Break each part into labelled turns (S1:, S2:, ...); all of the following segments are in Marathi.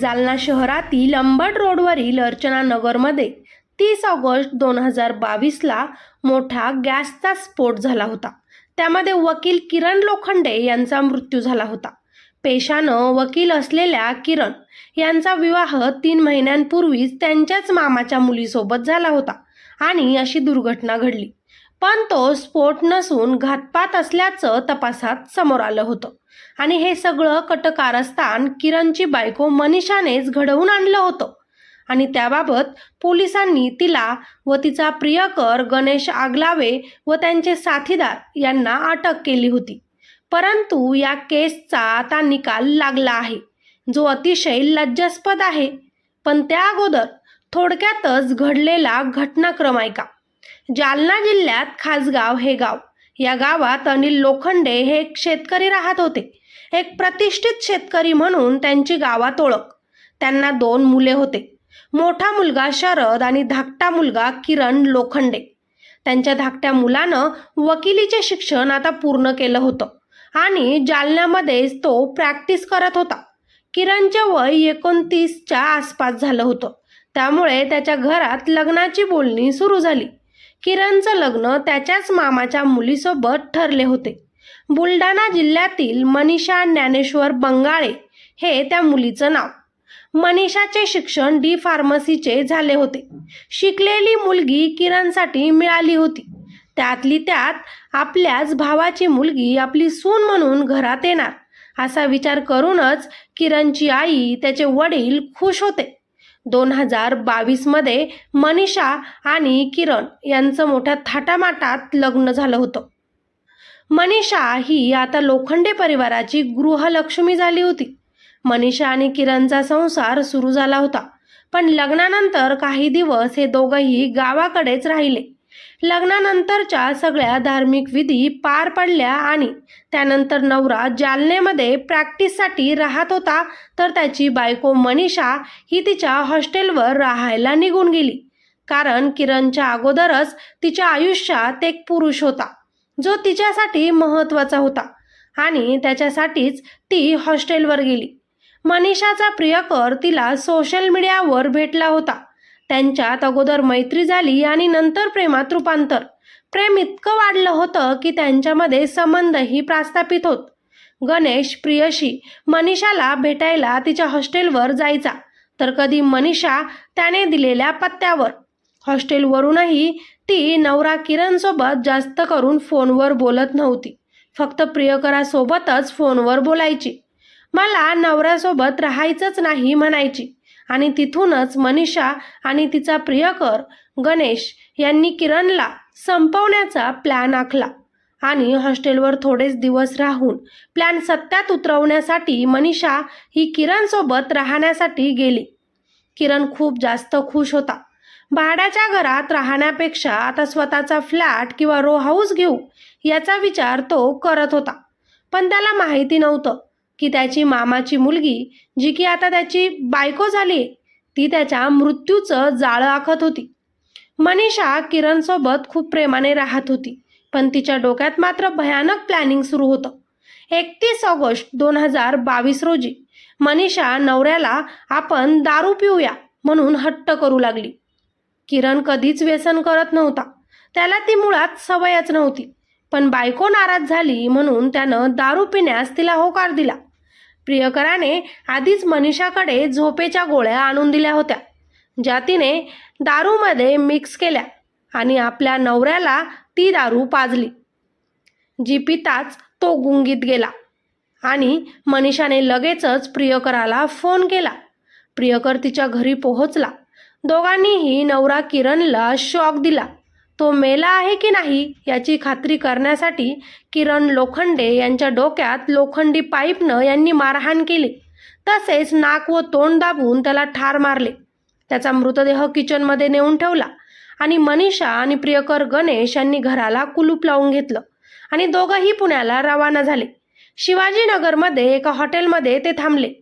S1: जालना शहरातील अंबड रोडवरील अर्चना नगरमध्ये तीस ऑगस्ट दोन हजार बावीसला मोठा गॅसचा स्फोट झाला होता. त्यामध्ये वकील किरण लोखंडे यांचा मृत्यू झाला होता. पेशानं वकील असलेल्या किरण यांचा विवाह तीन महिन्यांपूर्वीच त्यांच्याच मामाच्या मुलीसोबत झाला होता आणि अशी दुर्घटना घडली. पण तो स्फोट नसून घातपात असल्याचं तपासात समोर आलं होतं. आणि हे सगळं कटकारस्थान किरणची बायको मनीषानेच घडवून आणलं होतं. आणि त्याबाबत पोलिसांनी तिला व तिचा प्रियकर गणेश आगलावे व त्यांचे साथीदार यांना अटक केली होती. परंतु या केसचा आता निकाल लागला आहे. जो अतिशय लज्जास्पद आहे. पण त्या अगोदर थोडक्यातच घडलेला घटनाक्रम ऐका जालना जिल्ह्यात खासगाव हे गाव. या गावात अनिल लोखंडे हे एक शेतकरी राहत होते. एक प्रतिष्ठित शेतकरी म्हणून त्यांची गावात ओळख. त्यांना दोन मुले होते. मोठा मुलगा शरद आणि धाकटा मुलगा किरण लोखंडे. त्यांच्या धाकट्या मुलानं वकिलीचे शिक्षण आता पूर्ण केलं होतं आणि जालन्यामध्येच तो प्रॅक्टिस करत होता. किरणचे वय एकोणतीसच्या आसपास झालं होतं. त्यामुळे त्याच्या घरात लग्नाची बोलणी सुरू झाली. किरणचं लग्न त्याच्याच मामाच्या मुलीसोबत ठरले होते. बुलढाणा जिल्ह्यातील मनीषा ज्ञानेश्वर बंगाळे हे त्या मुलीचं नाव. मनीषाचे शिक्षण डी फार्मसीचे झाले होते. शिकलेली मुलगी किरणसाठी मिळाली होती. त्यातली त्यात आपल्याच भावाची मुलगी आपली सून म्हणून घरात येणार असा विचार करूनच किरणची आई त्याचे वडील खुश होते. दोन हजार बावीसमध्ये मनीषा आणि किरण यांचं मोठ्या थाटामाटात लग्न झालं होतं. मनीषा ही आता लोखंडे परिवाराची गृहलक्ष्मी झाली होती. मनीषा आणि किरणचा संसार सुरू झाला होता. पण लग्नानंतर काही दिवस हे दोघंही गावाकडेच राहिले. लग्नानंतरच्या सगळ्या धार्मिक विधी पार पडल्या आणि त्यानंतर नवरा जालनेमध्ये प्रॅक्टिससाठी राहत होता तर त्याची बायको मनीषा ही तिच्या हॉस्टेलवर राहायला निघून गेली. कारण किरणच्या अगोदरच तिच्या आयुष्यात एक पुरुष होता जो तिच्यासाठी महत्त्वाचा होता आणि त्याच्यासाठीच ती हॉस्टेलवर गेली. मनीषाचा प्रियकर तिला सोशल मीडियावर भेटला होता. त्यांच्यात अगोदर मैत्री झाली आणि नंतर प्रेमात रूपांतर. प्रेम इतकं वाढलं होतं की त्यांच्यामध्ये संबंधही प्रास्थापित होत. गणेश प्रियशी मनीषाला भेटायला तिच्या हॉस्टेलवर जायचा तर कधी मनीषा त्याने दिलेल्या पत्त्यावर. हॉस्टेलवरूनही ती नवरा किरणसोबत जास्त करून फोनवर बोलत नव्हती. फक्त प्रियकरासोबतच फोनवर बोलायची. मला नवऱ्यासोबत राहायचंच नाही म्हणायची. आणि तिथूनच मनीषा आणि तिचा प्रियकर गणेश यांनी किरणला संपवण्याचा प्लॅन आखला. आणि हॉस्टेलवर थोडेच दिवस राहून प्लॅन सत्यात उतरवण्यासाठी मनीषा ही किरणसोबत राहण्यासाठी गेली. किरण खूप जास्त खुश होता. भाड्याच्या घरात राहण्यापेक्षा आता स्वतःचा फ्लॅट किंवा रो हाऊस घेऊ याचा विचार तो करत होता. पण त्याला माहिती नव्हतं. की त्याची मामाची मुलगी जी की आता त्याची बायको झाली ती त्याच्या मृत्यूचं जाळं आखत होती. मनीषा किरणसोबत खूप प्रेमाने राहत होती पण तिच्या डोक्यात मात्र भयानक प्लॅनिंग सुरू होतं. एकतीस ऑगस्ट दोन हजार बावीस रोजी मनीषा नवऱ्याला आपण दारू पिऊया म्हणून हट्ट करू लागली. किरण कधीच व्यसन करत नव्हता. त्याला ती मुळात सवयच नव्हती पण बायको नाराज झाली म्हणून त्यानं दारू पिण्यास तिला होकार दिला. प्रियकराने आधीच मनीषाकडे झोपेच्या गोळ्या आणून दिल्या होत्या ज्या तिने दारूमध्ये मिक्स केल्या आणि आपल्या नवऱ्याला ती दारू पाजली. जी पिताच तो गुंगीत गेला आणि मनीषाने लगेचच प्रियकराला फोन केला. प्रियकर तिच्या घरी पोहोचला. दोघांनीही नवरा किरणला शॉक दिला. तो मेला आहे की नाही याची खात्री करण्यासाठी किरण लोखंडे यांच्या डोक्यात लोखंडी पाईपनं यांनी मारहाण केली. तसेच नाक व तोंड दाबून त्याला ठार मारले. त्याचा मृतदेह किचनमध्ये नेऊन ठेवला आणि मनीषा आणि प्रियकर गणेश यांनी घराला कुलूप लावून घेतलं आणि दोघंही पुण्याला रवाना झाले. शिवाजीनगरमध्ये एका हॉटेलमध्ये ते थांबले.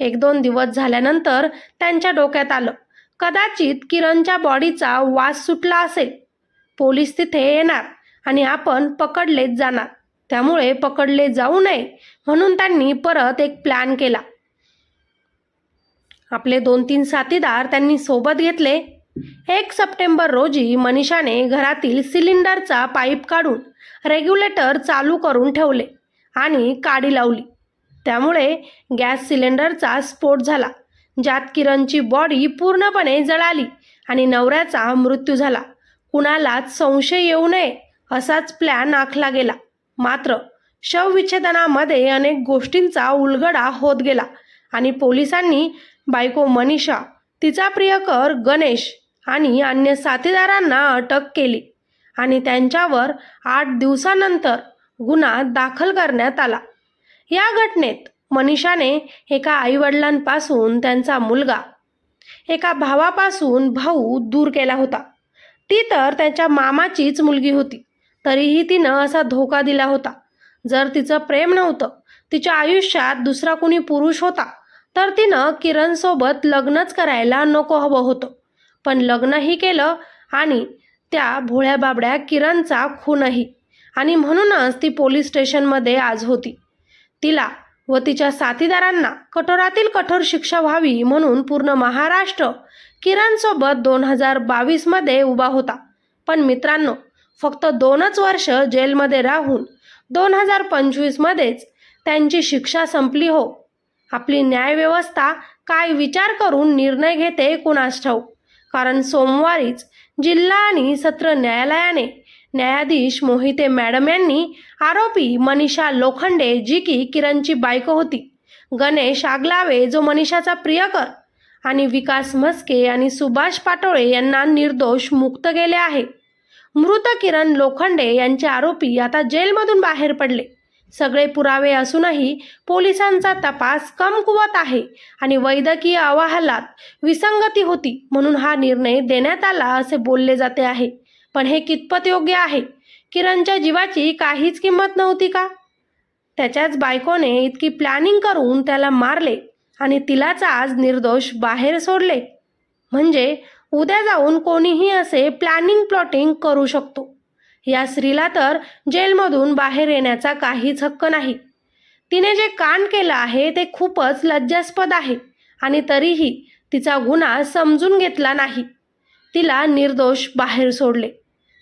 S1: एक दोन दिवस झाल्यानंतर त्यांच्या डोक्यात आलं. कदाचित किरणच्या बॉडीचा वास सुटला असेल. पोलीस तिथे येणार आणि आपण पकडलेच जाणार. त्यामुळे पकडले जाऊ नये म्हणून त्यांनी परत एक प्लॅन केला. आपले दोन तीन साथीदार त्यांनी सोबत घेतले. एक सप्टेंबर रोजी मनीषाने घरातील सिलेंडरचा पाईप काढून रेग्युलेटर चालू करून ठेवले आणि काडी लावली. त्यामुळे गॅस सिलेंडरचा स्फोट झाला ज्यात किरणची बॉडी पूर्णपणे जळाली आणि नवऱ्याचा मृत्यू झाला. कुणालाच संशय येऊ नये असाच प्लॅन आखला गेला. मात्र शवविच्छेदनामध्ये अनेक गोष्टींचा उलगडा होत गेला आणि पोलिसांनी बायको मनीषा तिचा प्रियकर गणेश आणि अन्य साथीदारांना अटक केली आणि त्यांच्यावर आठ दिवसानंतर गुन्हा दाखल करण्यात आला. या घटनेत मनीषाने एका आईवडिलांपासून त्यांचा मुलगा एका भावापासून भाऊ दूर केला होता. ती तर त्यांच्या मामाचीच मुलगी होती. तरीही तिनं असा धोका दिला होता. जर तिचं प्रेम नव्हतं तिच्या आयुष्यात दुसरा कुणी पुरुष होता तर तिनं किरणसोबत लग्नच करायला नको हवं होतं. पण लग्नही केलं आणि त्या भोळ्या बाबड्या किरणचा खूनही. आणि म्हणूनच ती पोलीस स्टेशनमध्ये आज होती. तिला व तिच्या साथीदारांना कठोरातील कठोर शिक्षा व्हावी म्हणून पूर्ण महाराष्ट्र किरणसोबत दोन हजार बावीसमध्ये उभा होता. पण मित्रांनो फक्त दोनच वर्ष जेलमध्ये राहून दोन हजार पंचवीसमध्येच त्यांची शिक्षा संपली हो. आपली न्यायव्यवस्था काय विचार करून निर्णय घेते कुणास ठाऊक? कारण सोमवारीच जिल्हा आणि सत्र न्यायालयाने न्यायाधीश मोहिते मॅडम यांनी आरोपी मनीषा लोखंडे जी की किरणची बायको होती. गणेश आगलावे जो मनीषाचा प्रियकर आणि विकास म्हस्के आणि सुभाष पाटोळे यांना निर्दोष मुक्त केले आहे. मृत किरण लोखंडे यांचे आरोपी आता जेलमधून बाहेर पडले. सगळे पुरावे असूनही पोलिसांचा तपास कमकुवत आहे आणि वैद्यकीय अहवालात विसंगती होती म्हणून हा निर्णय देण्यात आला असे बोलले जाते आहे. पण हे कितपत योग्य आहे? किरणच्या जीवाची काहीच किंमत नव्हती का? त्याच्याच बायकोने इतकी प्लॅनिंग करून त्याला मारले आणि तिलाच आज निर्दोष बाहेर सोडले. म्हणजे उद्या जाऊन कोणीही असे प्लॅनिंग प्लॉटिंग करू शकतो. या स्त्रीला तर जेलमधून बाहेर येण्याचा काहीच हक्क नाही. तिने जे कांड केलं आहे ते खूपच लज्जास्पद आहे आणि तरीही तिचा गुन्हा समजून घेतला नाही. तिला निर्दोष बाहेर सोडले.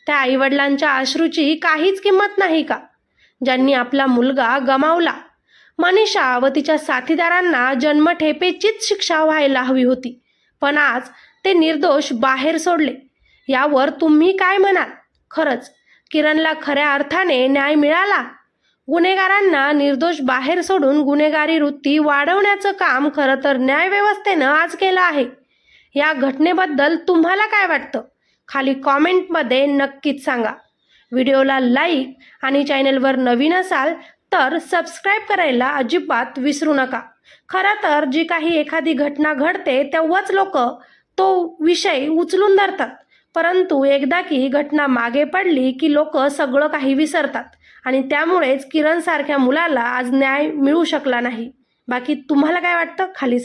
S1: त्या आईवडिलांच्या अश्रूची काहीच किंमत नाही का? ज्यांनी आपला मुलगा गमावला. मनीषा व तिच्या साथीदारांना जन्मठेपेचीच शिक्षा व्हायला हवी होती. पण आज ते निर्दोष बाहेर सोडले. यावर तुम्ही काय म्हणाल? खरंच किरणला खऱ्या अर्थाने न्याय मिळाला? गुन्हेगारांना निर्दोष बाहेर सोडून गुन्हेगारी वृत्ती वाढवण्याचं काम खरं तर न्यायव्यवस्थेनं आज केलं आहे. या घटनेबद्दल तुम्हाला काय वाटतं? खाली कॉमेंटमध्ये नक्कीच सांगा. व्हिडिओला लाईक आणि चॅनलवर नवीन असाल तर सबस्क्राईब करायला अजिबात विसरू नका. खरं तर जी काही एखादी घटना घडते तेव्हाच लोक तो विषय उचलून धरतात. परंतु एकदा की घटना मागे पडली की लोक सगळं काही विसरतात आणि त्यामुळेच किरणसारख्या मुलाला आज न्याय मिळू शकला नाही. बाकी तुम्हाला काय वाटतं? खाली सांग.